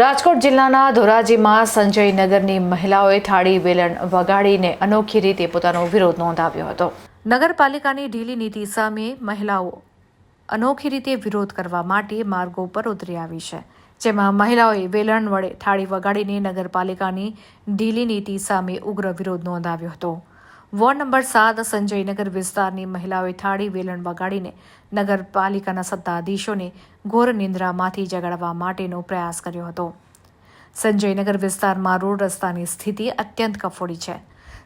રાજકોટ જિલ્લાના ધોરાજીમાં સંજયનગરની મહિલાઓએ થાળી, વેલણ વગાડીને અનોખી રીતે પોતાનો વિરોધ નોંધાવ્યો હતો. નગરપાલિકાની ઢીલી નીતિ સામે મહિલાઓ અનોખી રીતે વિરોધ કરવા માટે માર્ગો પર ઉતરી આવી છે, જેમાં મહિલાઓએ વેલણ વડે થાળી વગાડીને નગરપાલિકાની ઢીલી નીતિ સામે ઉગ્ર વિરોધ નોંધાવ્યો હતો. વોર્ડ નંબર સાત સંજયનગર વિસ્તારની મહિલાઓએ થાળી વેલણ વગાડીને નગરપાલિકાના સત્તાધીશોને ઘોર નિંદ્રામાંથી જગાડવા માટેનો પ્રયાસ કર્યો હતો. સંજયનગર વિસ્તારમાં રોડ રસ્તાની સ્થિતિ અત્યંત કફોડી છે.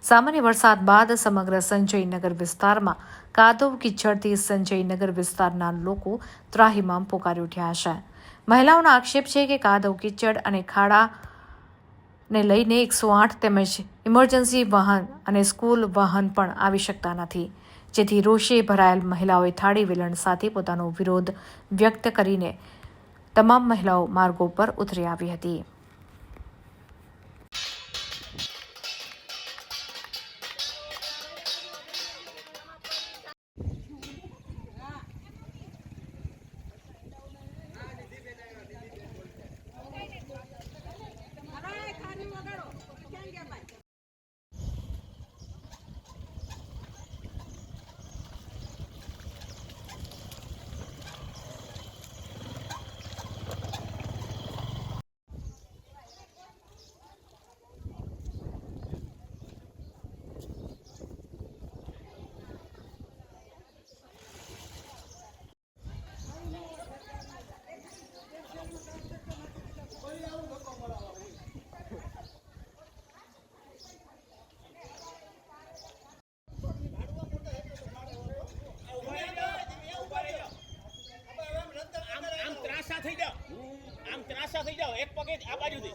સામાન્ય વરસાદ બાદ સમગ્ર સંજયનગર વિસ્તારમાં કાદવ કિચડથી સંજયનગર વિસ્તારના લોકો ત્રાહિમામ પોકારી ઉઠ્યા છે. મહિલાઓનો આક્ષેપ છે કે કાદવ કિચડ અને ખાડા ને લઈને એકસો આઠ તેમજ ઇમરજન્સી વાહન અને સ્કૂલ વાહન પણ આવી શકતા નથી. જેથી રોષે ભરાયેલ મહિલાઓએ થાળી વિલણ સાથે પોતાનો વિરોધ વ્યક્ત કરીને તમામ મહિલાઓ માર્ગો પર ઉતરી આવી હતી. આ બાજુથી.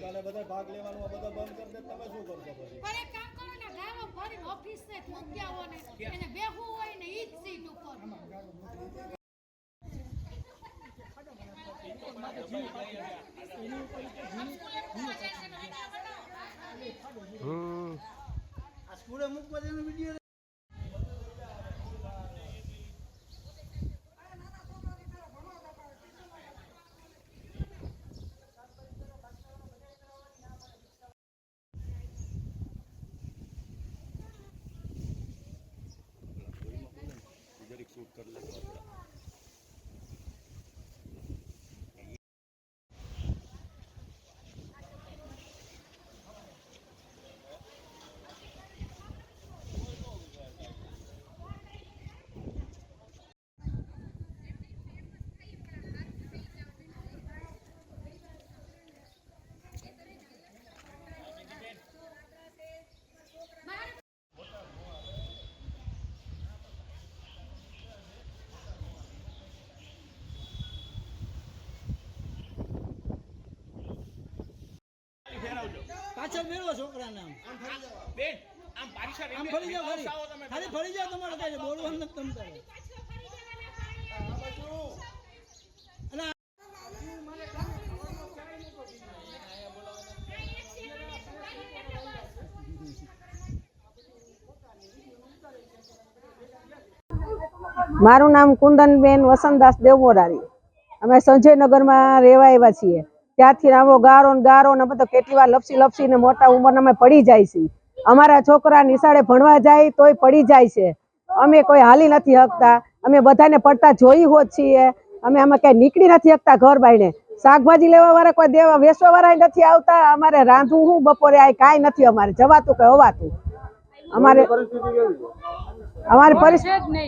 કાલે બધા ભાગ લેવાનું આ બધા બંધ કરી દે તમે શું કરશો પછી? પણ એક કામ કરો ને ગામો ફરી ઓફિસ ને મૂક્યા હોય ને. એને બેહવું હોય ને ઈ જ સીટ ઉપર. આ સ્કૂલે મૂકવા દેનો વીડિયો ફેરવજો પાછળ મેળવો છોકરાને આમ. બેન આમ પાછળ આમ ફરી ફરી. આવો ખાલી ફરી જાઓ તમારે કાંઈ બોલવાનું નથી તમ તારે. મારું નામ કુંદનબેન વસંતદાસ દેવમોરારી અમે સંજયનગરમાં રહેવા આવ્યા છીએ. ત્યાંથી આવો ગારો ને ગારો ને બધો કેટલી વાર લપસી લપસીને મોટા ઉંમરના અમે પડી જાય છે. અમારા છોકરા નિશાળે ભણવા જાય તોય પડી જાય છે. અમે કોઈ હાલી નથી હકતા. અમે બધાને પડતા જોઈ હોત છીએ. અમે આમાં ક્યાંય નીકળી નથી શકતા ઘર બાઈને શાકભાજી લેવા વાળા કોઈ દેવા વેચવા વાળા નથી આવતા. અમારે રાંધવું હું બપોરે આ કાંઈ નથી અમારે. જવાતું કે હોવાતું. અમારે અમારી પરિસ્થિતિ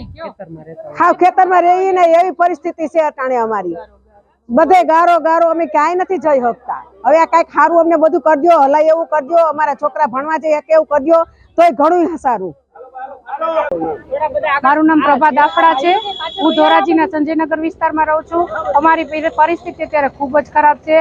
હાવ ખેતરમાં રહીએ ને એવી પરિસ્થિતિ છે અટાણે અમારી. બધે ગારો ગારો અમે ક્યાંય નથી જઈ શકતા. હવે આ કાંઈક સારું અમને બધું કરજો, હલાય એવું કરજો, અમારા છોકરા ભણવા જઈએ કે એવું કરજો, તોય ઘણું સારું. મારું નામ પ્રભા દાફડા છે. હું ધોરાજીના સંજયનગર વિસ્તારમાં રહું છું. અમારી પરિસ્થિતિ અત્યારે ખૂબ જ ખરાબ છે.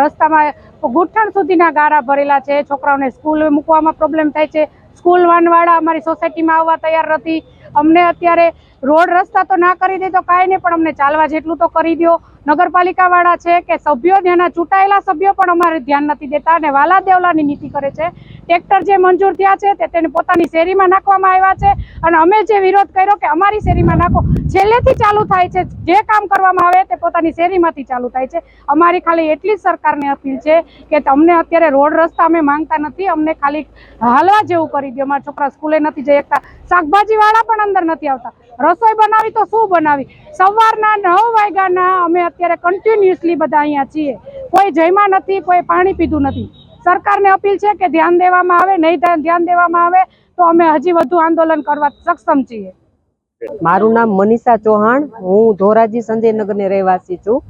રસ્તામાં ગુઠણ સુધીના ગારા ભરેલા છે. છોકરાઓને સ્કૂલ મૂકવામાં પ્રોબ્લેમ થાય છે. સ્કૂલ વાનવાળા અમારી સોસાયટીમાં આવવા તૈયાર નથી. અમને અત્યારે રોડ રસ્તા તો ના કરી દે તો કાંઈ નહીં, પણ અમને ચાલવા જેટલું તો કરી દો નગરપાલિકાવાળા છે કે સભ્યો ત્યાંના ચૂંટાયેલા સભ્યો પણ અમારે ધ્યાન નથી દેતા અને વાલા દેવલાની નીતિ કરે છે. ટ્રેક્ટર જે મંજૂર થયા છે તે તેને પોતાની શેરીમાં નાખવામાં આવ્યા છે. અને અમે જે વિરોધ કર્યો કે અમારી શેરીમાં નાખો, છેલ્લેથી ચાલુ થાય છે, જે કામ કરવામાં આવે તે પોતાની શેરીમાંથી ચાલુ થાય છે. અમારી ખાલી એટલી જ સરકારને અપીલ છે કે તમને અત્યારે રોડ રસ્તા અમે માંગતા નથી, અમને ખાલી હાલવા જેવું કરી દો. અમારા છોકરા સ્કૂલે નથી જઈ શકતા શાકભાજીવાળા પણ અંદર નથી આવતા. રસોઈ બનાવી તો શું બનાવી? સવારના નવ વાગ્યાના અમે અત્યારે કન્ટિન્યુઅસલી બધા અહીંયા છીએ. કોઈ જમ્યા નથી, કોઈ પાણી પીધું નથી. સરકારને અપીલ છે કે ધ્યાન દેવામાં આવે, નહીં ધ્યાન- દેવામાં આવે, તો અમે હજી વધુ આંદોલન કરવા સક્ષમ છીએ. મારું નામ મનીષા ચૌહાણ, હું ધોરાજી સંજયનગરની રહેવાસી છું.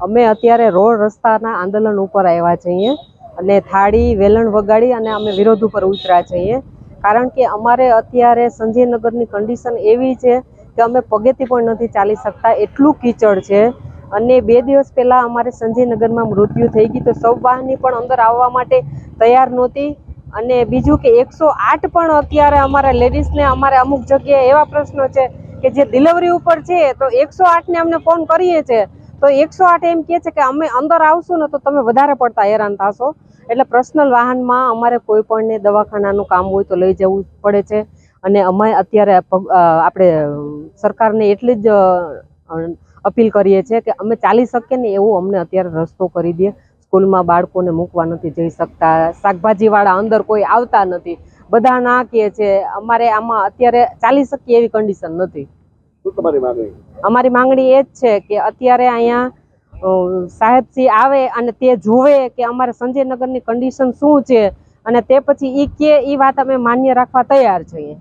અમે અત્યારે રોડ રસ્તાના આંદોલન ઉપર આવ્યા છીએ અને થાળી, વેલણ વગાડી અને અમે વિરોધ ઉપર ઉતર્યા છીએ. કારણ કે અમારે અત્યારે સંજયનગરની કન્ડિશન એવી છે કે અમે પગેથી પણ નથી ચાલી શકતા. એટલું કીચડ છે અને બે દિવસ પહેલાં અમારે સંજયનગરમાં મૃત્યુ થઈ ગયું. તો સૌ વાહની પણ અંદર આવવા માટે તૈયાર નહોતી. અને બીજું કે એકસો આઠ પણ અત્યારે અમારા લેડીઝને અમારે અમુક જગ્યાએ એવા પ્રશ્નો છે કે જે ડિલિવરી ઉપર છે, તો એકસો આઠને અમને ફોન કરીએ છીએ તો એકસો આઠ એમ કહે છે કે અમે અંદર આવશું ને તો તમે વધારે પડતા હેરાન થશો. એટલે પર્સનલ વાહનમાં અમારે કોઈ પણને દવાખાનાનું કામ હોય તો લઈ જવું પડે છે. અને અમે અત્યારે આપણે સરકારને એટલી જ અપીલ કરીએ છીએ કે અમે ચાલી શકીએ ને એવું અમને અત્યારે રસ્તો કરી દે. સ્કૂલમાં બાળકોને મૂકવા નથી જઈ શકતા. શાકભાજીવાળા અંદર કોઈ આવતા નથી. બધા ના કહે છે અમારે આમાં અત્યારે ચાલી શકીએ એવી કન્ડિશન નથી. અમારી માંગણી એ જ છે કે અત્યારે અહીંયા સાહેબસિંહ આવે અને તે જોવે કે અમારે સંજયનગરની કન્ડિશન શું છે અને તે પછી એ કે એ વાત અમે માન્ય રાખવા તૈયાર છીએ.